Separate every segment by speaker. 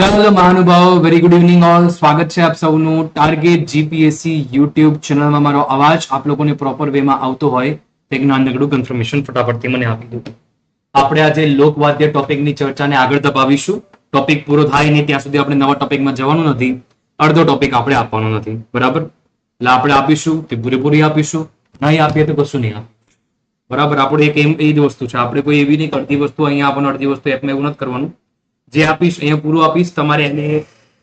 Speaker 1: ચાલો મહાનુભાવો very good evening all સ્વાગત છે આપ સૌનું ટાર્ગેટ જીપીએસસી યુટ્યુબ ચેનલમાં મારો અવાજ. આપ લોકોને પ્રોપર વેમાં આવતો હોય તે જ્ઞાનનગરનું કન્ફર્મેશન ફટાફટથી મને આપી દો. આપણે આજે લોકવાદ્ય ટોપિકની ચર્ચાને આગળ દબાવીશું ટોપિક પૂરો થાય નહીં, ત્યાં સુધી આપણે નવા ટોપિકમાં જવાનું નથી. અડધો ટોપિક આપણે આપવાનો નથી. બરાબર? એટલે આપણે આપીશું, તે પૂરેપૂરી આપીશું. નહીં આપીએ તો કશું નહીં આપીએ. બરાબર? આપણે એક એમ એ જ વસ્તુ છે. આપણે કોઈ એવી નહીં અડધી વસ્તુ અહીંયા આપણને અડધી વસ્તુ એપમાં એવું નથી કરવાનું. જે આપીશ, અહીંયા પૂરું આપીશ, તમારે એને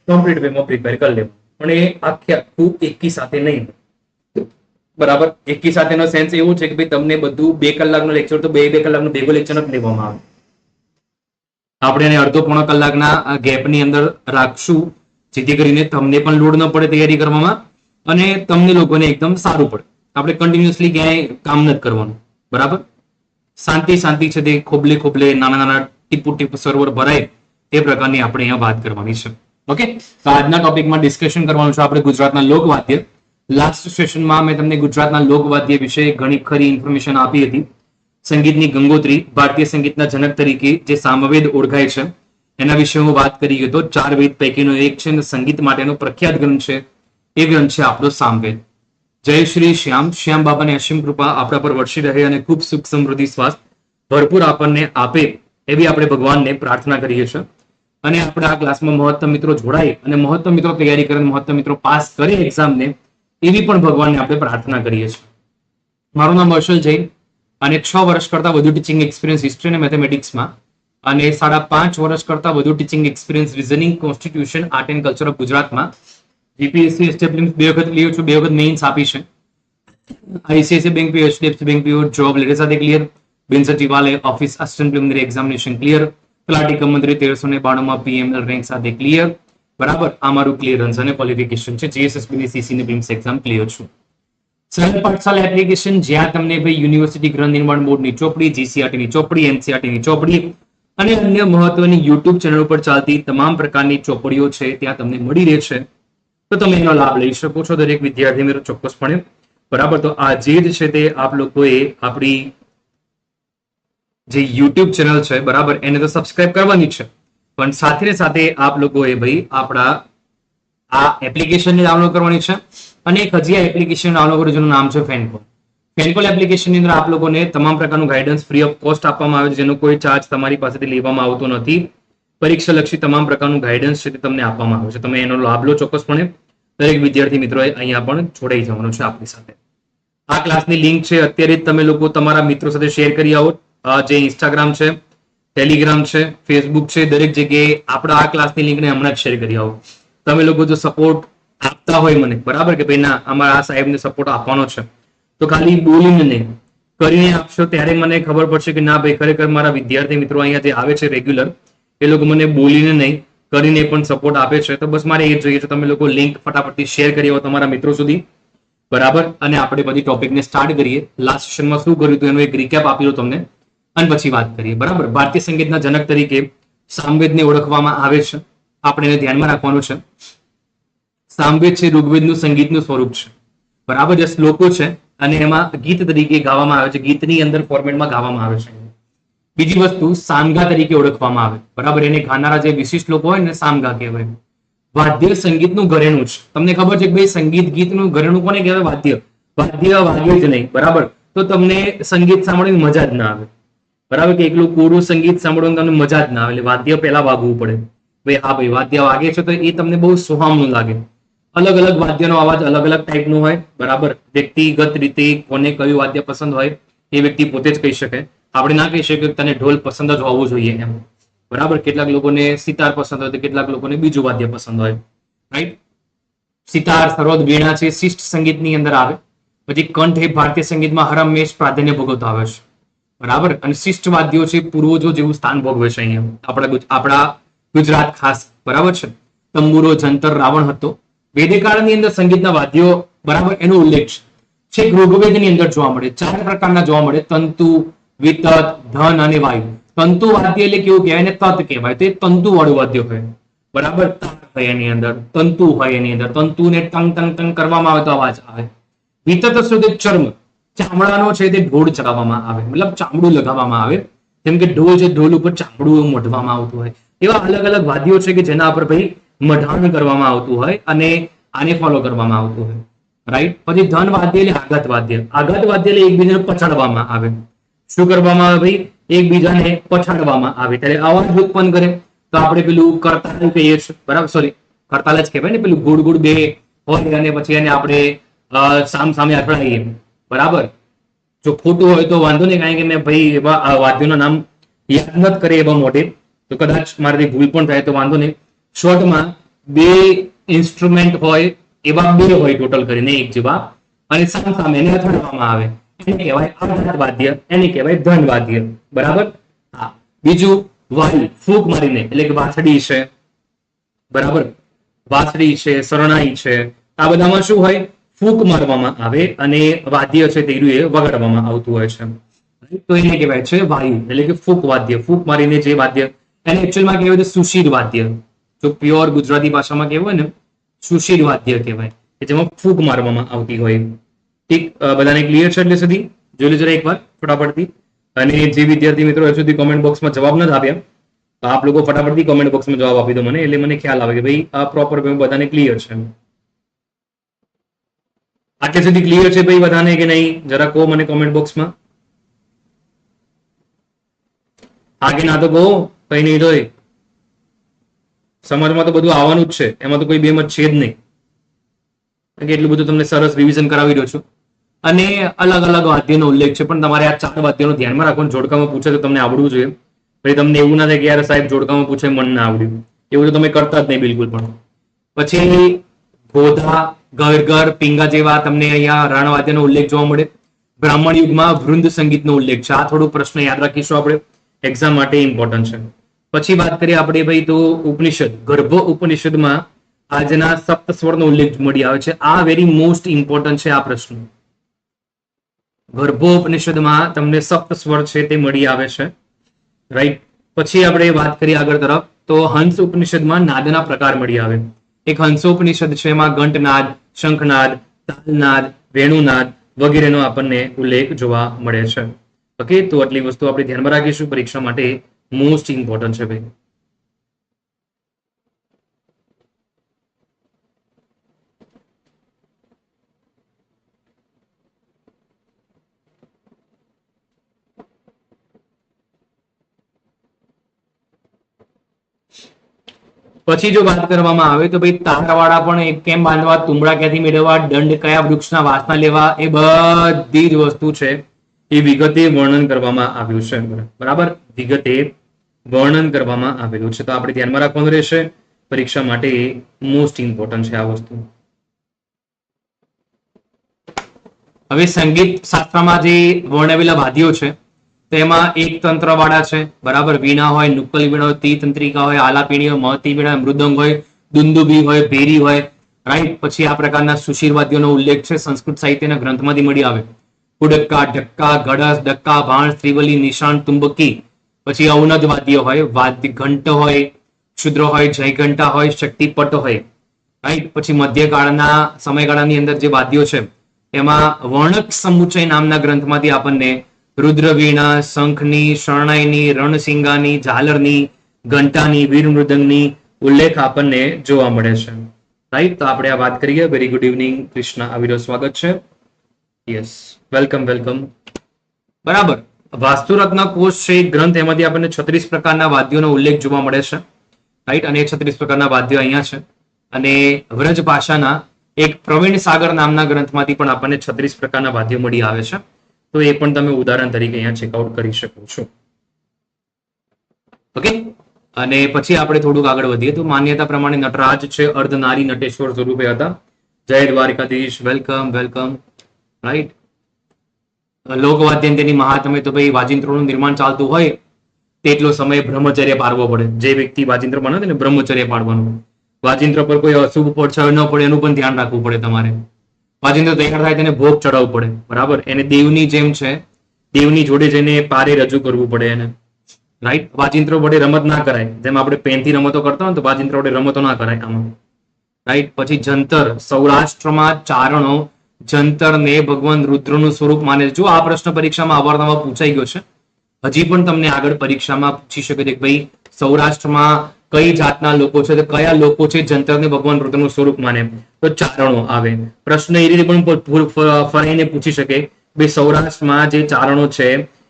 Speaker 1: કમ્પ્લીટ વેમાં પ્રિપેર કરી લેવું. પણ એ આખી આખું એકી સાથે નહીં બરાબર? એકી સાથેનો સેન્સ એવું છે કે ભાઈ તમને બધું બે કલાકનો લેક્ચર તો બે બે કલાકનો ભેગો લેક્ચર જ લેવામાં આવે. આપણે એને અડધો પોણો કલાકના ગેપની અંદર રાખશું, જેથી કરીને તમને પણ લોડ ન પડે તૈયારી કરવામાં અને તમને લોકોને એકદમ સારું પડે. આપણે કન્ટિન્યુઅસલી ક્યાંય કામ નથી કરવાનું. બરાબર? શાંતિ શાંતિ છે તે ખોબલે ખોબલે નાના નાના ટીપુ ટીપુ સર્વર ભરાય. તે પ્રકારની આપણે અહીંયા વાત કરવાની છે. ઓકે તો આજના ટોપિકમાં ડિસ્કશન કરવાનું છે આપણે ગુજરાતના લોકવાદ્ય. લાસ્ટ સેશનમાં મેં તમને ગુજરાતના લોકવાદ્ય વિશે ઘણી ખરી ઇન્ફોર્મેશન આપી હતી. સંગીતની ગંગોત્રી, ભારતીય સંગીતના જનક તરીકે જે સામવેદ ઓળખાય છે, એના વિશે હું વાત કરી હતો ચાર વેદ પૈકીનો એક છે સંગીત માટેનો પ્રખ્યાત ગ્રંથ છે. એ ગ્રંથ છે આપણો સામવેદ. જય શ્રી શ્યામ. શ્યામ બાબાની અસીમ કૃપા આપણા પર વર્ષી રહે અને ખૂબ સુખ સમૃદ્ધિ સ્વાસ્થ્ય ભરપૂર આપણને આપે એવી આપણે ભગવાનને પ્રાર્થના કરીએ છીએ. અને આપણે આ ક્લાસમાં મહત્તમ મિત્રો જોડાય અને મહત્તમ મિત્રો તૈયારી કરે મહત્તમ મિત્રો પાસ કરે એક્ઝામને, એવી પણ ભગવાનને આપણે પ્રાર્થના કરીએ છીએ. મારું નામ હર્ષલ જૈન અને છ વર્ષ કરતા વધુ ટીચિંગ એક્સપિરિયન્સ હિસ્ટ્રી અને મેથેમેટિક્સમાં અને સાડા પાંચ વર્ષ કરતા વધુ teaching experience reasoning constitution art and culture of ગુજરાતમાં જીપીએસસી એસ્ટેબ્લિશ બે વખત લીધું છું, બે વખત મેઇન્સ આપી છે. ICICI bank P HDFC bank P job letter સાથે ક્લિયર બિન સચિવાલય office assistant preliminary examination clear તલાટી મંત્રી તેરસો ને બાણું માં પીએમએલ રેન્ક સાથે ક્લિયર બરાબર? આ મારું ક્લિયરન્સ અને ક્વોલિફિકેશન છે. જીએસએસબી ની સીસી ની પ્રિમ્સ એક્ઝામ ક્લિયર છું. સરળ પાઠશાલ એપ્લિકેશન જ્યાં તમને ભાઈ યુનિવર્સિટી ગ્રંથ નિર્માણ બોર્ડની ચોપડી જીસીઆરટી ની ચોપડી એનસીઆરટી ની ચોપડી અને અન્ય મહત્વની યુટ્યુબ ચેનલ ઉપર ચાલતી તમામ પ્રકારની ચોપડીઓ છે, ત્યાં તમને મળી રહેશે. તો તમે એનો લાભ લઈ શકો છો. દરેક વિદ્યાર્થી મિત્રો ચોક્કસપણે. બરાબર? તો આ જ છે તે આપ લોકોએ આપણી જે યુટ્યુબ ચેનલ છે, બરાબર, એને તો સબસ્ક્રાઇબ કરવાની છે. પણ સાથે સાથે આપ લોકોએ ભાઈ આપણા આ એપ્લિકેશનને ડાઉનલોડ કરવાની છે અને એક હજી એપ્લિકેશન ડાઉનલોડ કરું જેનું નામ છે ફેનકોલ ફેનકોલ એપ્લિકેશનની અંદર આપ લોકોને તમામ પ્રકારનું ગાઈડન્સ ફ્રી ઓફ કોસ્ટ આપવામાં આવે છે, જેનો કોઈ ચાર્જ તમારી પાસેથી લેવામાં આવતો નથી. પરીક્ષા લક્ષી તમામ પ્રકારનું ગાઈડન્સ છે તે તમને આપવામાં આવે છે. તમે એનો લાભ લો ચોક્કસપણે. દરેક વિદ્યાર્થી મિત્રોએ અહીંયા પણ જોડાઈ જવાનું છે આપણી સાથે. આ ક્લાસની લિંક છે, અત્યારે જ તમે લોકો તમારા મિત્રો સાથે શેર કરી આવો. જે ઇન્સ્ટાગ્રામ છે ટેલિગ્રામ છે ફેસબુક છે, દરેક જગ્યાએ આપણા આ ક્લાસની લિંકને હમણાં જ શેર કરી આવો. તમે લોકો જો સપોર્ટ આપતા હોય મને, બરાબર કે ભાઈ ના, અમારા આ સાહેબને સપોર્ટ આપવાનો છે, તો ખાલી બોલીને નહીં. કરીને આપશો ત્યારે મને ખબર પડશે કે ના ભાઈ, ખરેખર મારા વિદ્યાર્થી મિત્રો અહીંયા જે આવે છે રેગ્યુલર એ લોકો મને બોલીને નહીં, કરીને પણ સપોર્ટ આપે છે. તો બસ મારે એ જોઈએ છે, તમે લોકો લિંક ફટાફટથી શેર કરી આવો તમારા મિત્રો સુધી. બરાબર? અને આપણે બધી ટોપિકને સ્ટાર્ટ કરીએ. લાસ્ટ સેશનમાં શું કર્યું હતું એનું એક રિકેપ આપી દઉં તમને. અને પછી વાત કરીએ. બરાબર? ભારતીય સંગીતના જનક તરીકે સામવેદને ઓળખવામાં આવે છે. આપણે એને ધ્યાનમાં રાખવાનું છે. સામવેદ છે ઋગ્વેદનું સંગીતનું સ્વરૂપ છે. બરાબર? જે શ્લોકો છે અને એમાં ગીત તરીકે ગાવામાં આવે છે. ગીતની અંદર ફોર્મેટમાં ગાવામાં આવે છે. બીજી વસ્તુ સામગા તરીકે ઓળખવામાં આવે. બરાબર? એને ગાનારા જે વિશિષ્ટ લોકો હોય ને સામગા કહેવાય. વાદ્ય સંગીતનું ઘરેણું છે. તમને ખબર છે કે ભાઈ સંગીત ગીતનું ઘરેણું કોને કહેવાય? વાદ્ય. વાદ્ય વાદ્ય જ નહીં. બરાબર? તો તમને સંગીત સાંભળવાની મજા જ ના આવે. બરાબર કે એકલું કોરું સંગીત સાંભળવાનું તમને મજા જ ના આવે વાદ્ય પહેલા વાગવું પડે. ભાઈ, હા ભાઈ, વાદ્ય વાગે છે તો એ તમને બહુ સુહામણું લાગે. અલગ અલગ વાદ્યનો અવાજ અલગ અલગ ટાઈપનો હોય, બરાબર? વ્યક્તિગત રીતે કોને કયું વાદ્ય પસંદ હોય, એ વ્યક્તિ પોતે જ કહી શકે. આપણે ના કહી શકીએ કે તને ઢોલ પસંદ જ હોવું જોઈએ એમ. બરાબર? કેટલાક લોકોને સિતાર પસંદ હોય તો કેટલાક લોકોને બીજું વાદ્ય પસંદ હોય. રાઈટ સિતાર, સરોદ વીણા છે, શિષ્ટ સંગીતની અંદર આવે. પછી કંઠ એ ભારતીય સંગીતમાં હરમેશ પ્રાધાન્ય ભોગવતો આવે છે. બરાબર? અને શિષ્ટવાદીઓ છે, પૂર્વજો જેવું સ્થાન ભોગવે છે અહીંયા. આપણા આપણા ગુજરાત ખાસ, બરાબર છે? તંબુરો, જંતર, રાવણ હતો. વેદકાળની અંદર સંગીતના વાદ્યો, બરાબર? એનો ઉલ્લેખ છે. છેક ઋગ્વેદની અંદર જોવા મળે. ચાર પ્રકારના જોવા મળે. તંતુ, વિતત, ધન અને વાયુ. તંતુ વાદ્ય એટલે કેવું કહેવાય? ને તત કહેવાય. તો એ તંતુ વાળું વાદ્ય હોય. બરાબર? તાર હોય એની અંદર. તંતુ હોય એની અંદર. તંતુને ટંગ ટંગ ટંગ કરવામાં આવે તો અવાજ આવે. વિતત શું ચર્મ. ચામડાનો છે તે ઢોળ ચડાવવામાં આવે. મતલબ ચામડું લગાવવામાં આવે. જેમ કે ઢોલ છે, ઢોલ ઉપર ચામડું મઢવામાં આવતું હોય. એવા અલગ અલગ વાદ્યો છે કે જેના પર ભાઈ મઢાણ કરવામાં આવતું હોય અને આને ફોલો કરવામાં આવતું હોય. રાઈટ પછી ધન વાદ્ય એટલે આઘાત વાદ્ય. આઘાત વાદ્ય એટલે એકબીજાને પછાડવામાં આવે. શું કરવામાં આવે ભાઈ? એકબીજાને પછાડવામાં આવે. ત્યારે અવાજ ઉત્પન્ન કરે. તો આપણે પેલું કરતાલ કહીએ છીએ. બરાબર? સોરી કરતાલ જ કહેવાય ને. પેલું ગુડ ગુડ બે હોય અને પછી એને આપણે સામ સામે અથડાઈએ. બરાબર? જો ખોટું હોય તો વાંધો નહીં, કારણ કે મેં ભાઈ એવા વાદ્યોના નામ યાદ નથી કરે એવા મોટે તો કદાચ મારાથી ભૂલ પણ થાય, તો વાંધો નહીં. શોર્ટમાં બે ઇન્સ્ટ્રુમેન્ટ હોય, એવા બે હોય ટોટલ કરીને એક જેવા. અને સામ સામે એને અથડાવવામાં આવે. એને કહેવાય આઘાત વાદ્ય, એને કહેવાય ધન વાદ્ય. બરાબર? હા. બીજું વાયુ ફૂંક મારીને, એટલે કે વાછડી છે. બરાબર? વાછડી છે, શરણાઈ છે. આ બધામાં શું હોય? ફૂંક મારવામાં આવે અને વાદ્ય છે તે એ વગાડવામાં આવતું હોય છે. તો એને કહેવાય છે વાયુ, એટલે કે ફૂંક વાદ્ય. ફૂંક મારીને જે વાદ્ય, એને એકચ્યુઅલમાં કહેવાય તો સુશીર વાદ્ય. જો પ્યોર ગુજરાતી ભાષામાં કહેવાય ને, સુશીર વાદ્ય કહેવાય, કે જેમાં ફૂંક મારવામાં આવતી હોય. ઠીક બધાને ક્લિયર છે એટલે સુધી? જોઈ લેજો એક એકવાર, ફટાફટથી. અને જે વિદ્યાર્થી મિત્રો હજુ સુધી કોમેન્ટ બોક્સમાં જવાબ નથી આપ્યા આપ લોકો ફટાફટથી કોમેન્ટ બોક્સમાં જવાબ આપી દો મને, એટલે મને ખ્યાલ આવે કે ભાઈ આ પ્રોપર બધાને ક્લિયર છે. આટલે સુધી ક્લિયર છે ભાઈ બધાને કે નહીં? જરા કહો મને કોમેન્ટ બોક્સમાં હા કે ના તો કહો, કઈ નહીં જોઈ સમાજમાં તો બધું આવવાનું જ છે. એમાં તો કોઈ બેમત છે જ નહીં. કે એટલું બધું તમને સરસ રિવિઝન કરાવી રહ્યો છું. અને અલગ અલગ વાદ્યનો ઉલ્લેખ છે. પણ તમારે આ ચાર વાદ્યનો ધ્યાનમાં રાખવાનું જોડકામાં પૂછે તો તમને આવડવું જોઈએ. પછી તમને એવું ના થાય કે યાર સાહેબ જોડકામાં પૂછે, મન ના આવડ્યું. એવું તો તમે કરતા જ નહીં બિલકુલ પણ. પછી ગોધા ગરગર પિંગા જેવા તમને અહીંયા રાણવાદ્યનો ઉલ્લેખ જોવા મળે. બ્રાહ્મણ યુગમાં વૃંદ સંગીતનો ઉલ્લેખ છે. આ થોડું પ્રશ્ન યાદ રાખીશું આપણે. એક્ઝામ માટે ઇમ્પોર્ટન્ટ છે. પછી વાત કરીએ આપણે ભાઈ તો ઉપનિષદ, ગર્ભ ઉપનિષદમાં આજના સપ્ત સ્વરનો ઉલ્લેખ મળી આવે છે. આ વેરી મોસ્ટ ઇમ્પોર્ટન્ટ છે આ પ્રશ્ન. ગર્ભો ઉપનિષદમાં તમને સપ્ત સ્વર છે તે મળી આવે છે. રાઈટ પછી આપણે વાત કરીએ આગળ તરફ. તો હંસ ઉપનિષદમાં નાદના પ્રકાર મળી આવે. એક હંસોપનિષદ છે, એમાં ઘંટનાદ શંખનાદ, તાલનાદ, વેણુનાદ વગેરેનો આપણને ઉલ્લેખ જોવા મળે છે. ઓકે, તો આટલી વસ્તુ આપણે ધ્યાનમાં રાખીશું. પરીક્ષા માટે મોસ્ટ ઇમ્પોર્ટન્ટ છે ભાઈ. પછી જો વાત કરવામાં આવે તો ભાઈ તારાવાળા પણ કેમ બાંધવા, તુંબડા ક્યાંથી મેળવવા, દંડ કયા વૃક્ષના વાસના લેવા, એ બધી જ વસ્તુ છે. એ વિગતે વર્ણન કરવામાં આવ્યું છે. બરાબર? વિગતે વર્ણન કરવામાં આવેલું છે. તો આપણે ધ્યાનમાં રાખવાનું રહેશે. પરીક્ષા માટે મોસ્ટ ઇમ્પોર્ટન્ટ છે આ વસ્તુ. હવે સંગીત શાસ્ત્રમાં જે વર્ણવેલા વાદ્યો છે તેમાં એક તંત્ર વાળા છે, બરાબર? વીણા હોય, નુક્કલ વીણા હોય તી તંત્રિકા હોય આલાપીણી હોય મહતી વીણા મૃદંગ હોય, દુંદુભી હોય, ભેરી હોય રાઈટ પછી આ પ્રકારના સુશીર વાદ્યોનો ઉલ્લેખ છે, સંસ્કૃત સાહિત્યના ગ્રંથમાંથી મળી આવે. કુડક્કા, ઢક્કા ગડસ ડક્કા, ભાણ, ત્રિવલી નિશાન તુંબકી પછી અવનદ વાદ્ય હોય વાદ્ય ઘંટ હોય, ક્ષુદ્ર હોય, જયઘંટા હોય, શક્તિપટ હોય. રાઈટ પછી મધ્યકાળના સમયગાળાની અંદર જે વાદ્યો છે, એમાં વર્ણક સમુચય નામના ગ્રંથમાંથી આપણને રુદ્રવીણા, શંખની, શરણાઈની, રણસિંગાની, ઝાલરની, ઘંટાની વીર મૃદંગની ઉલ્લેખ આપણને જોવા મળે છે. રાઈટ તો આપણે આ વાત કરીએ. વેરી ગુડ ઇવનિંગ કૃષ્ણ આવીરો સ્વાગત છે. યસ વેલકમ વેલકમ બરાબર. વાસ્તુરત્ન કોષ છે એક ગ્રંથ, એમાંથી આપણને છત્રીસ પ્રકારના વાદ્યોનો ઉલ્લેખ જોવા મળે છે. રાઈટ અને છત્રીસ પ્રકારના વાદ્યો અહીંયા છે. અને વ્રજ ભાષાના એક પ્રવીણ સાગર નામના ગ્રંથમાંથી પણ આપણને છત્રીસ પ્રકારના વાદ્યો મળી આવે છે. તો એ પણ તમે ઉદાહરણ તરીકે અહીંયા ચેકઆઉટ કરી શકો છો. ઓકે અને પછી આપણે થોડુંક આગળ વધીએ. તો માન્યતા પ્રમાણે નટરાજ છે, અર્ધનારી નટેશ્વર સ્વરૂપે હતા. જય દ્વારિકાધીશ વેલકમ વેલકમ રાઈટ લોકવાદ્યંત્યની મહાત્મે તો ભાઈ વાજિંત્રોનું નિર્માણ ચાલતું હોય, તેટલો સમય બ્રહ્મચર્ય પાડવો પડે. જે વ્યક્તિ વાજિંત્ર બનાવે ને બ્રહ્મચર્ય પાડવાનું. વાજિંત્ર પર કોઈ અશુભ પડછાયો ન પડે, એનું પણ ધ્યાન રાખવું પડે તમારે. વાજિંત્ર તૈયાર થાય તેને ભોગ ચડાવવું પડે. બરાબર? એને દેવની જેમ છે. દેવની જોડે જઈને પારે રજૂ કરવું પડે એને. રાઈટ વાજિંત્રો વડે રમત ના કરાય. જેમ આપણે પેનથી રમતો કરતા હોય તો વાજિંત્ર વડે રમતો ના કરાય આમાં. રાઈટ પછી જંતર. સૌરાષ્ટ્રમાં ચારણો. જંતર ને ભગવાન રુદ્રનું સ્વરૂપ માને જો આ પ્રશ્ન પરીક્ષામાં અવારનવાર પૂછાઈ ગયો છે, હજી પણ તમને આગળ પરીક્ષામાં પૂછી શકે છે કે ભાઈ, સૌરાષ્ટ્રમાં કઈ જાતના લોકો છે તો કયા લોકો છે જંતરને ભગવાન રુદ્રનું સ્વરૂપ માને? તો ચારણો આવે. પ્રશ્ન એ રીતે પણ ફરાઈને પૂછી શકે બે સૌરાષ્ટ્રમાં જે ચારણો છે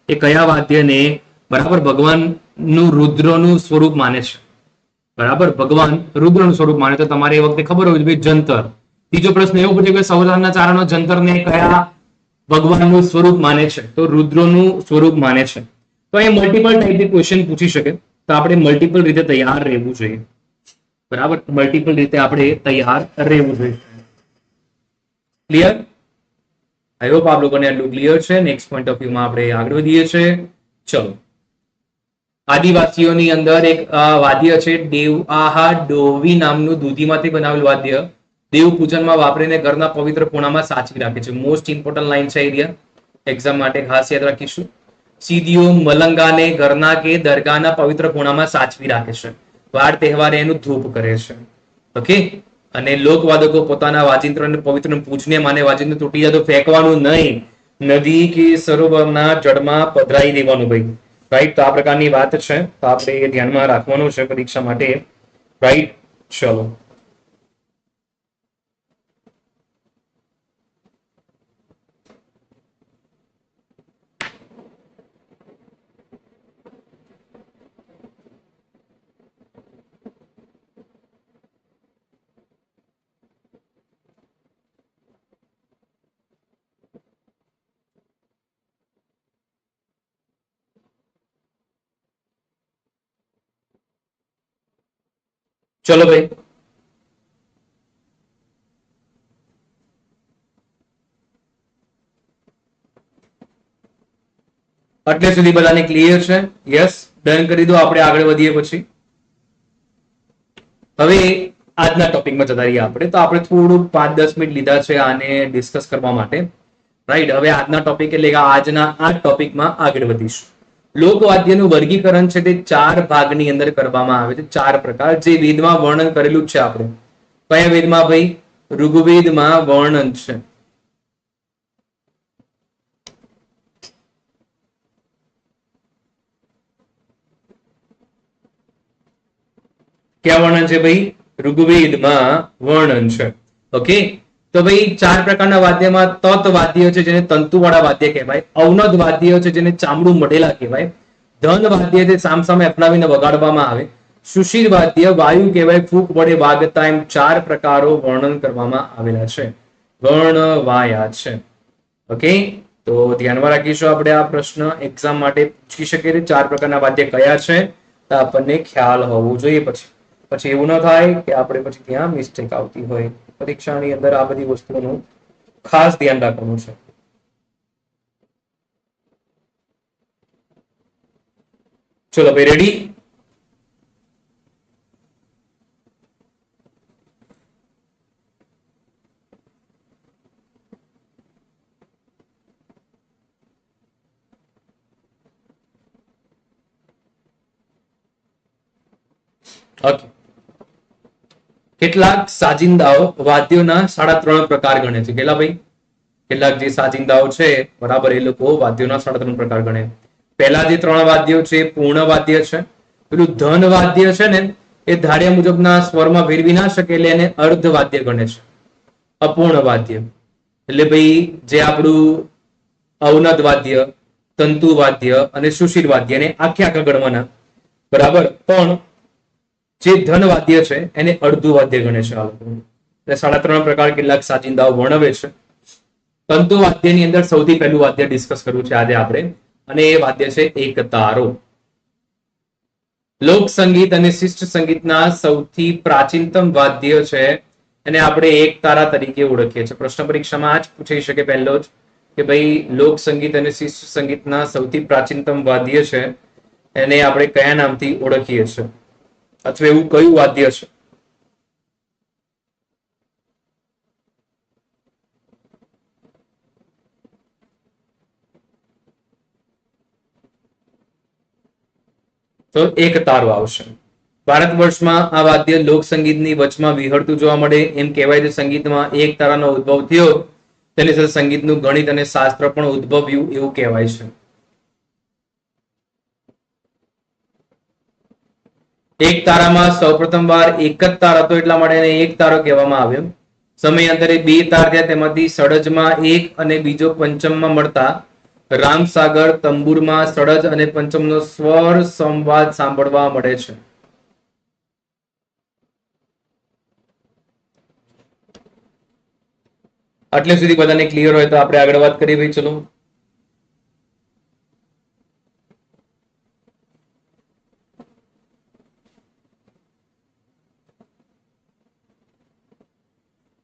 Speaker 1: એ કયા વાદ્યને બરાબર ભગવાનનું રુદ્રનું સ્વરૂપ માને છે? બરાબર? ભગવાન રુદ્રનું સ્વરૂપ માને. તો તમારે એ વખતે ખબર હોવી જોઈએ જંતર. ત્રીજો પ્રશ્ન એવો પૂછે કે સૌરાષ્ટ્રના ચારણો જંતરને કયા ભગવાનનું સ્વરૂપ માને છે? તો રુદ્રનું સ્વરૂપ માને છે. તો અહીં મલ્ટિપલ ટાઈપની ક્વેશ્ચન પૂછી શકે. તો આપણે મલ્ટિપલ રીતે તૈયાર રહેવું જોઈએ. બરાબર? મલ્ટિપલ રીતે આપણે તૈયાર રહેવું જોઈએ. ક્લિયર આઈ હોપ આપ લોકોને આટલું ક્લિયર છે. નેક્સ્ટ પોઈન્ટ ઓફ વ્યૂમાં આપણે આગળ વધીએ છીએ. ચલો. આદિવાસીઓની અંદર એક વાદ્ય છે, દેવ આહા ડોવી નામનું દૂધીમાંથી બનાવેલું વાદ્ય. દેવ પૂજનમાં વાપરીને ઘરના પવિત્ર ખૂણામાં સાચવી રાખે છે. મોસ્ટ ઇમ્પોર્ટન્ટ લાઈન છે એરિયા એક્ઝામ માટે ખાસ યાદ રાખીશું. સીડીઓ મલંગાને ઘરના કે દરગાહના પવિત્ર ખૂણામાં સાચવી રાખે છે. વાર તહેવારે એનું ધૂપ કરે છે. ઓકે અને લોકવાદકો પોતાના વાજિંત્રને પવિત્ર પૂજને માને વાજિંત્ર તૂટી જાય તો ફેંકવાનું નહીં. નદી કે સરોવરના જળમાં પધરાઈ દેવાનું ભાઈ. રાઈટ તો આ પ્રકારની વાત છે. તો આપણે એ ધ્યાનમાં રાખવાનું છે પરીક્ષા માટે. રાઈટ ચલો. ચલો ભાઈ. એટલે સુધી બધાને ક્લિયર છે? યસ ડન કરી દો, આપણે આગળ વધીએ પછી. હવે આજના ટોપિકમાં જતા રહીએ આપણે. તો આપણે થોડું પાંચ દસ મિનિટ લીધા છે આને ડિસ્કસ કરવા માટે. રાઈટ હવે આજના ટોપિક એટલે આજના આ ટોપિકમાં આગળ વધીશું. લોકવાદ્યનું વર્ગીકરણ છે તે ચાર ભાગની અંદર કરવામાં આવે છે. ચાર પ્રકાર. જે વેદમાં વર્ણન કરેલું છે આપણે. કયા વેદમાં ભાઈ? ઋગ્વેદમાં વર્ણન છે. ક્યાં વર્ણન છે ભાઈ? ઋગ્વેદમાં વર્ણન છે. ઓકે? તો ભાઈ, ચાર પ્રકારના વાદ્યમાં તત વાદ્ય છે જેને તંતુવાળા વાદ્ય કહેવાય, અવનદ વાદ્ય છે જેને ચામડું મઢેલા કહેવાય, ધન વાદ્ય છે સામસામે અપનાવીને વગાડવામાં આવે સુશીર વાદ્ય વાયુ કહેવાય, ફૂંક વડે વાગતા એમ ચાર પ્રકારો વર્ણન કરવામાં આવેલા છે. વર્ણવાયા છે. ઓકે? તો ધ્યાનમાં રાખીશું આપણે આ પ્રશ્ન. એક્ઝામ માટે પૂછી શકીએ ચાર પ્રકારના વાદ્ય કયા છે? તો આપણને ખ્યાલ હોવું જોઈએ પછી. પછી એવું ન થાય કે આપણે પછી ત્યાં મિસ્ટેક આવતી હોય. પરીક્ષાની અંદર આ બધી વસ્તુઓનું ખાસ ધ્યાન રાખવાનું છે. ચલો ભાઈ રેડી ઓકે કેટલાક સાજિંદાઓ વાદ્યોના સાડા ત્રણ પ્રકાર ગણે છે. કેટલા ભાઈ? કેટલાક જે સાજિંદાઓ છે, બરાબર, એ લોકો વાદ્યોના સાડા ત્રણ પ્રકાર ગણે. પહેલા જે ત્રણ વાદ્યો છે પૂર્ણ વાદ્ય છે. પેલું ધન વાદ્ય છે ને, એ ધાર્યા મુજબના સ્વરમાં ફેરવી ના શકે એટલે એને અર્ધ વાદ્ય ગણે છે. અપૂર્ણ વાદ્ય. એટલે ભાઈ, જે આપણું અવનદ વાદ્ય, તંતુ વાદ્ય અને સુશીલ વાદ્ય ને આખે આખા ગણવાના. બરાબર? પણ જે ધન વાદ્ય છે, એને અડધું વાદ્ય ગણે છે આ લોકો. એટલે સાડા ત્રણ પ્રકાર કેટલાક સાચિંદાઓ વર્ણવે છે. તંતુ વાદ્યની અંદર સૌથી પહેલું વાદ્ય ડિસ્કસ કરવું છે આજે આપણે, અને એ વાદ્ય છે એક તારો. લોક સંગીત અને શિષ્ટ સંગીતના સૌથી પ્રાચીનતમ વાદ્ય છે, એને આપણે એક તારા તરીકે ઓળખીએ છીએ. પ્રશ્ન પરીક્ષામાં આ જ પૂછાઈ શકે પહેલો જ, કે ભાઈ, લોક સંગીત અને શિષ્ટ સંગીતના સૌથી પ્રાચીનતમ વાદ્ય છે, એને આપણે કયા નામથી ઓળખીએ છીએ? અથવા એવું કયું વાદ્ય છે? તો એક તારો આવશે. ભારત વર્ષમાં આ વાદ્ય લોક સંગીતની વચમાં વિહળતું જોવા મળે એમ કહેવાય છે. સંગીતમાં એક તારાનો ઉદ્ભવ થયો. તેની સાથે સંગીતનું ગણિત અને શાસ્ત્ર પણ ઉદ્ભવ્યું એવું કહેવાય છે. એક તારામાં સૌપ્રથમ વાર એક જ તાર હતો એટલા માટે એને એક તારો કહેવામાં આવ્યો. સમયાંતરે બે તાર થયા, તેમાંથી સડજમાં એક અને બીજો પંચમમાં મળતા રામસાગર, તંબુરમાં સડજ અને પંચમનો સ્વર સંવાદ સાંભળવા મળે છે. આટલે સુધી બધાને ક્લિયર હોય તો આપણે આગળ વાત કરીએ ભાઈ, ચલો.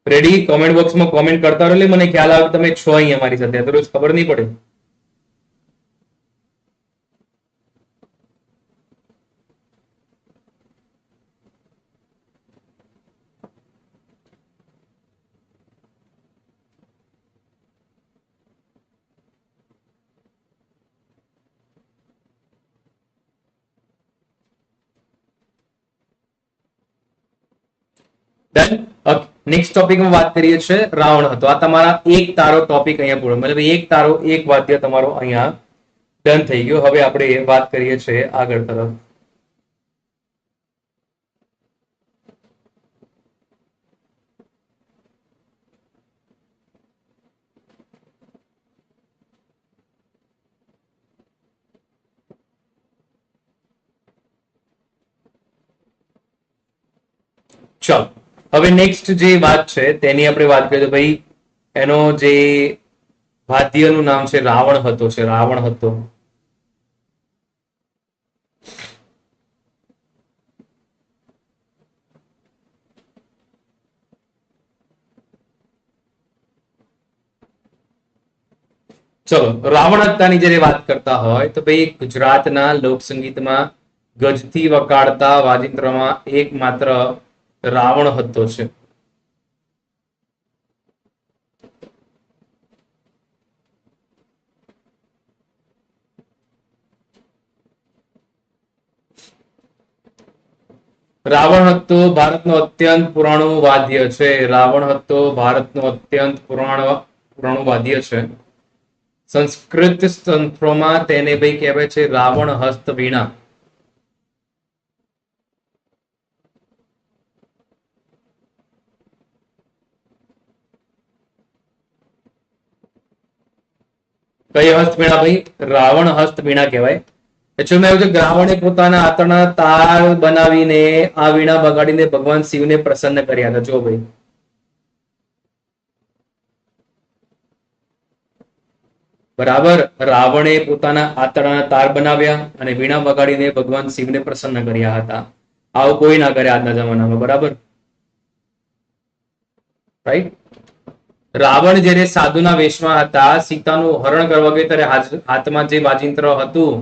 Speaker 1: રેડી કોમેન્ટ બોક્સમાં કોમેન્ટ કરતા રહો એટલે મને ખ્યાલ આવે તમે છો અહીં અમારી સાથે. તો ખબર નહીં પડે. ડન નેક્સ્ટ ટોપિકમાં વાત કરીએ છીએ રાવણ હતો. આ તમારા એક તારો ટોપિક અહીંયા પૂરો, મતલબ એક તારો, એક વાદ્ય તમારો અહીંયા ડન થઈ ગયો. હવે આપણે વાત કરીએ છીએ આગળ તરફ. ચાલો. હવે નેક્સ્ટ જે વાત છે, તેની આપણે વાત કરીએ તો ભાઈ, એનો જે વાદ્યનું નામ છે, રાવણ હતો છે, રાવણ હતો. ચલો, રાવણ હત્યાની જયારે વાત કરતા હોય, તો ભાઈ, ગુજરાતના લોકસંગીતમાં ગજથી વકાળતા વાજિંત્રમાં એકમાત્ર રાવણ હતો છે. રાવણ હતો ભારતનો અત્યંત પુરાણું વાદ્ય છે. રાવણ હતો ભારતનો અત્યંત પુરાણ, પુરાણું વાદ્ય છે. સંસ્કૃત તંત્રોમાં તેને ભાઈ કહેવાય છે રાવણ હસ્ત વીણા કઈ હસ્તવીણા ભાઈ? રાવણ હસ્તવીણા કહેવાય. એકચ્યુઅલમાં એવું છે રાવણે પોતાના આતરના તાર બનાવીને આ વીણા બગાડીને ભગવાન શિવને પ્રસન્ન કર્યા હતા. જો ભાઈ. બરાબર. રાવણે પોતાના આતરના તાર બનાવ્યા અને વીણા બગાડીને ભગવાન શિવને પ્રસન્ન કર્યા હતા. આવું કોઈ ના કરે આજના જમાનામાં. બરાબર? રાઈટ રાવણ જ્યારે સાધુના વેશમાં હતા, સીતાનું હરણ કરવા ગયો ત્યારે હાથમાં જે વાજિંત્ર હતું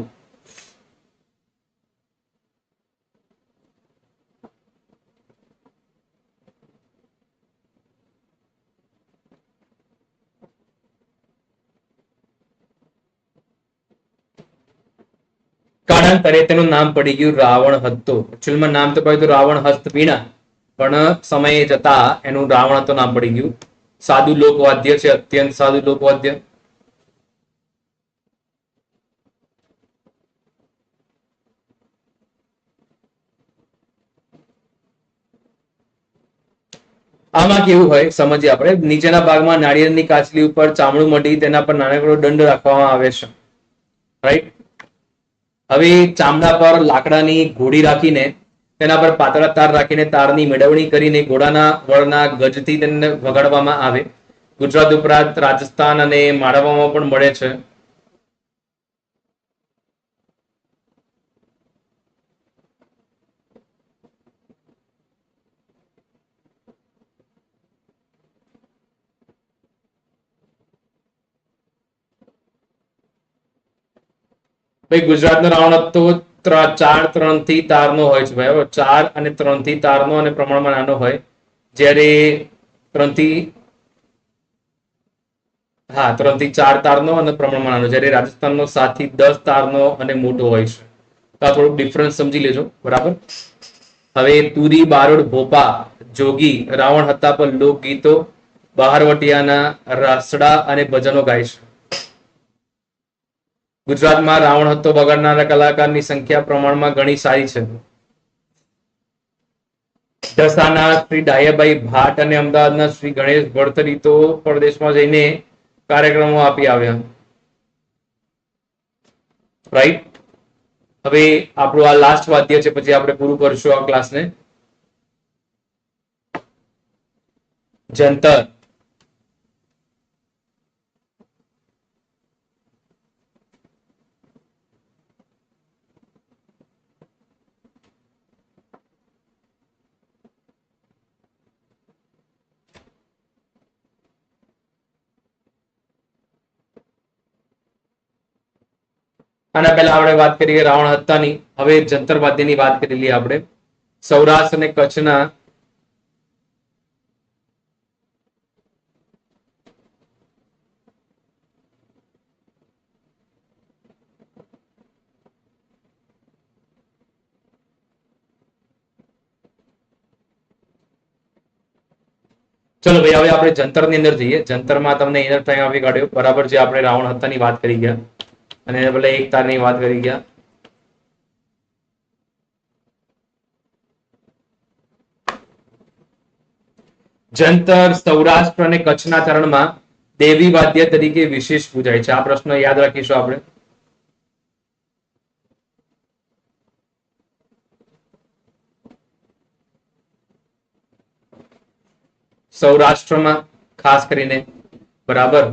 Speaker 1: કાળાંતરે તેનું નામ પડી ગયું રાવણ હતું એકચ્યુઅલમાં નામ તો કહ્યું રાવણ હસ્ત વીણા પણ સમયે જતા એનું રાવણ તો નામ પડી ગયું. સાદુ લોકવાદ્ય છે, અત્યંત સાદુ લોકવાદ્ય આમાં કેવું હોય, સમજીએ આપણે. નીચેના ભાગમાં નાળિયેરની કાચલી ઉપર ચામડું મટી તેના પર નાનકડો દંડ રાખવામાં આવે છે. રાઈટ હવે ચામડા પર લાકડાની ઘોડી રાખીને તેના પર પાતળા તાર રાખીને તારની મેળવણી કરીને ઘોડાના વળના ગજથી તેને વગાડવામાં આવે. ગુજરાત ઉપરાંત રાજસ્થાન અને માળવામાં પણ મળે છે. ભાઈ, ગુજરાતનો રાવણ હતો ચાર ત્રણથી તારનો હોય છે બરાબર ચાર અને ત્રણથી તારનો અને પ્રમાણમાં નાનો હોય. જ્યારે ત્રણથી હા ત્રણથી ચાર તારનો અને પ્રમાણમાં નાનો. જ્યારે રાજસ્થાનનો સાતથી દસ તારનો અને મોટો હોય છે. તો આ થોડુંક ડિફરન્સ સમજી લેજો. બરાબર? હવે તુરી, બારોડ, ભોપા, જોગી, રાવણ હતા પર લોકગીતો, બહારવટિયાના રાસડા અને ભજનો ગાય છે. ગુજરાતમાં રાવણ હતો બગાડનારા કલાકારની સંખ્યા પ્રમાણમાં ઘણી સારી છે. ઢસાના શ્રી ડાયાભાઈ ભાટ અને અમદાવાદના શ્રી ગણેશ ભડતરી તો પરદેશમાં જઈને કાર્યક્રમો આપી આવ્યા. રાઈટ હવે આપણું આ લાસ્ટ વાદ્ય છે, પછી આપણે પૂરું કરશું આ ક્લાસને જંતર. આના પહેલા આપણે વાત કરીએ રાવણ હત્યાની. હવે જંતરવાદ્યની વાત કરી લઈએ આપણે. સૌરાષ્ટ્ર અને કચ્છના ચલો ભાઈ, હવે આપણે જંતરની અંદર જઈએ. જંતરમાં તમને ઇનર ટાઈમ આપી કાઢ્યો. બરાબર છે, આપણે રાવણ હત્યાની વાત કરી ગયા. અને એના પહેલા એક તારની વાત કરી ગયા. જંતર, સૌરાષ્ટ્ર અને કચ્છના ચરણમાં દેવી વાદ્ય તરીકે વિશેષ પૂજાય છે. આ પ્રશ્ન યાદ રાખીશું આપણે. સૌરાષ્ટ્રમાં ખાસ કરીને બરાબર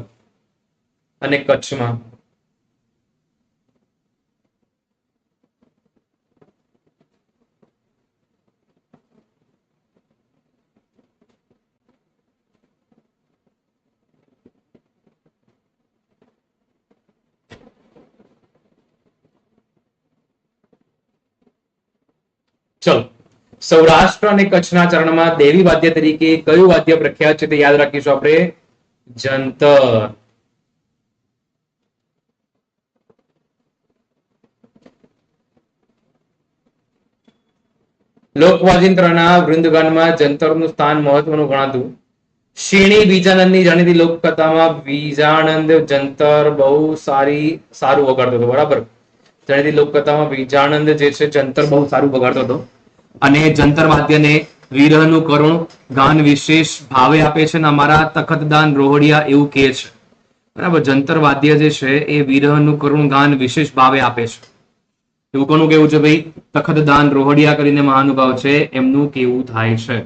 Speaker 1: અને કચ્છમાં ચલો. સૌરાષ્ટ્ર અને કચ્છના ચરણમાં દેવી વાદ્ય તરીકે કયું વાદ્ય પ્રખ્યાત છે તે યાદ રાખીશું આપણે? જંતર. લોકવાજિંત્રના વૃંદગાનમાં જંતરનું સ્થાન મહત્વનું ગણાતું. શીણી બીજાનંદની જાણીતી લોકકથામાં બીજાનંદ જંતર બહુ સારી, સારું વગાડતો હતો, બરાબર? જાણીતી લોકકથામાં બીજાનંદ જે છે, જંતર બહુ સારું વગાડતો હતો. અને જંતર વાદ્યને વિરહનું કરુણ ગાન વિશેષ ભાવે આપે છે અને અમારા તખતદાન રોહડિયા એવું કહે છે. બરાબર, જંતર વાદ્ય જે છે એ વિરહનું કરુણ ગાન વિશેષ ભાવે આપે છે. એવું કોનું કેવું છે ભાઈ? તખતદાન રોહડિયા કરીને મહાનુભાવ છે, એમનું કેવું થાય છે.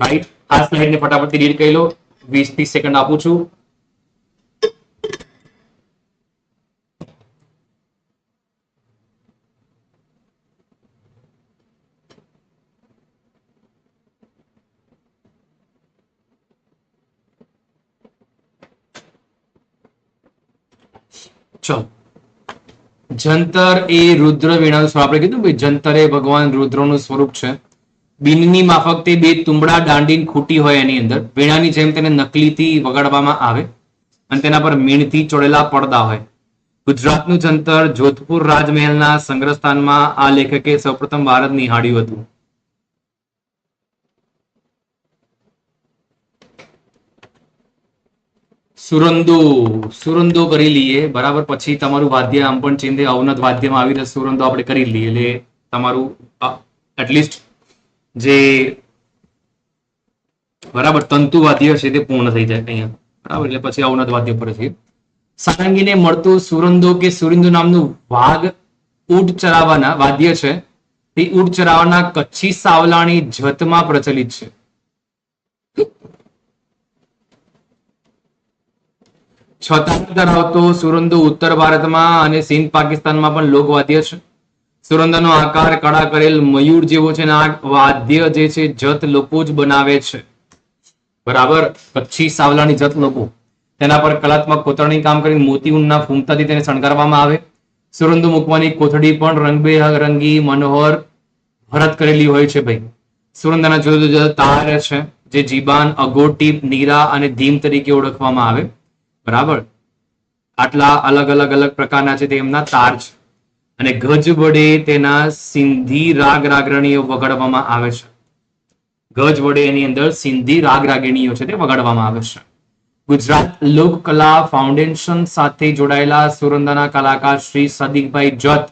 Speaker 1: રાઈટ આ સ્લાઇડ ને ફટાફટથી રીડ કરી લો. વીસ ત્રીસ સેકન્ડ આપું છું. ચલો. જંતર એ રુદ્ર વીણાનું સ્વરૂપ. આપણે કીધું ભાઈ, જંતર એ ભગવાન રુદ્રનું સ્વરૂપ છે. બિનની માફક તે બે તુંબડા દાંડી ખૂટી હોય એની અંદર. વીણાની જેમ તેને નકલીથી વગાડવામાં આવે અને તેના પર મીણથી ચોડેલા પડદા હોય. ગુજરાતનું જંતર જોધપુર રાજમહેલના સંગ્રહસ્થાનમાં આ લેખકે સૌપ્રથમ ભારત નિહાળ્યું હતું. સુરંદો સુરંદો કરી લઈએ. બરાબર, પછી તમારું વાદ્ય આમ પણ ચિંતે અવનત વાદ્યમાં આવી રીતે સુરંદો આપણે કરી લઈએ. એટલે તમારું એટલીસ્ટ જે બરાબર તંતુ વાદ્ય છે તે પૂર્ણ થઈ જાય અહીંયા. બરાબર, એટલે પછી અવનત વાદ્ય પર છે. સારંગીને મળતું સુરંદો કે સુરિંદુ નામનું વાઘ ઊંટ ચરાવવાના વાદ્ય છે. તે ઊંટ ચરાવવાના કચ્છી સાવલાણી જતમાં પ્રચલિત છે. છતાં ધરાવતો સુરંદો ઉત્તર ભારતમાં અને સિંધ પાકિસ્તાનમાં પણ લોકવાદ્ય છે. સુરંદાનો આકાર કડા કરેલ મયુર જેવો છે આ વાદ્ય જે છે, જત લોકો જ બનાવે છે. બરાબર? કચ્છી સાવલાની જત લોકો તેના પર કલાત્મક કોતરણી કામ કરી મોતી ઊનના ફૂમતાથી તેને શણગારવામાં આવે. સુરંદુ મૂકવાની કોથળી પણ રંગબેરંગી મનોહર ભરત કરેલી હોય છે ભાઈ. સુરંદાના જુદા જુદા તાર છે, જે જીબાન, અગોટીપ, નીરા અને ધીમ તરીકે ઓળખવામાં આવે. બરાબર? આટલા અલગ અલગ અલગ પ્રકારના છે તે એમના અને ગજ વડે તેના સિંધી રાગ રાગરણીઓ વગાડવામાં આવે છે. ગજ વડે એની અંદર સિંધી રાગ રાગિણીઓ છે તે વગાડવામાં આવે છે. ગુજરાત લોકકલા ફાઉન્ડેશન સાથે જોડાયેલા સુરંદાના કલાકાર શ્રી સદીકભાઈ જત,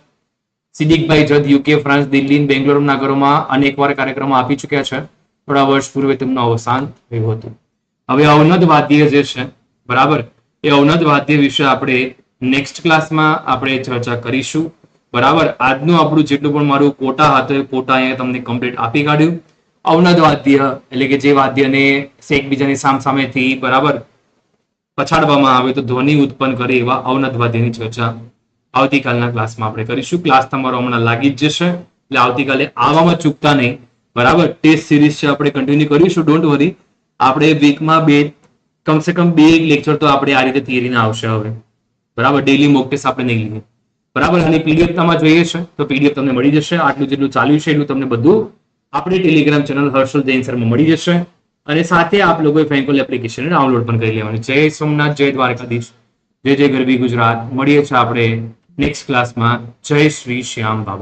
Speaker 1: સિદ્દીકભાઈ જત યુકે ફ્રાન્સ દિલ્હી બેંગ્લોર નગરોમાં અનેકવાર કાર્યક્રમો આપી ચૂક્યા છે. થોડા વર્ષ પૂર્વે તેમનું અવસાન થયું હતું. હવે અવનદ વાદ્ય જે છે, બરાબર? એ અવનદ વાદ્ય વિશે આપણે નેક્સ્ટ ક્લાસમાં આપણે ચર્ચા કરીશું. બરાબર? આજનું આપણું જેટલું પણ મારું કોટા હતો, એ કોટા અહીંયા તમને કમ્પ્લીટ આપી કાઢ્યું. અવનદ વાદ્ય, એટલે કે જે વાદ્યને એકબીજાની સામસામેથી, બરાબર? પછાડવામાં આવે તો ધ્વનિ ઉત્પન્ન કરે એવા અવનદ વાદ્યની ચર્ચા આવતીકાલના ક્લાસમાં આપણે કરીશું. ક્લાસ તમારો હમણાં લાગી જ જશે. એટલે આવતીકાલે આવવામાં ચૂકતા નહીં. બરાબર? ટેસ્ટ સિરીઝ છે, આપણે કન્ટિન્યુ કરીશું. ડોન્ટ વરી આપણે વીકમાં બે કમસે કમ બે લેક્ચર તો આપણે આ રીતે થિયરીના આવશે હવે. બરાબર? ડેલી મોક ટેસ્ટ આપણે નહીં લઈએ. બરાબર? અને પીડીએફ તમારે જોઈએ છે, તો પીડીએફ તમને મળી જશે. આટલું જેટલું ચાલ્યું છે, એટલું તમને બધું આપણે ટેલિગ્રામ ચેનલ હર્ષલ જૈન સરમાં મળી જશે. અને સાથે આપ લોકોએ ફેન્કોલ એપ્લિકેશન ડાઉનલોડ પણ કરી લેવાની. જય સોમનાથ, જય દ્વારકાધીશ, જય જય ગરબી ગુજરાત. મળીએ છીએ આપણે નેક્સ્ટ ક્લાસમાં જય શ્રી શ્યામ બાબા.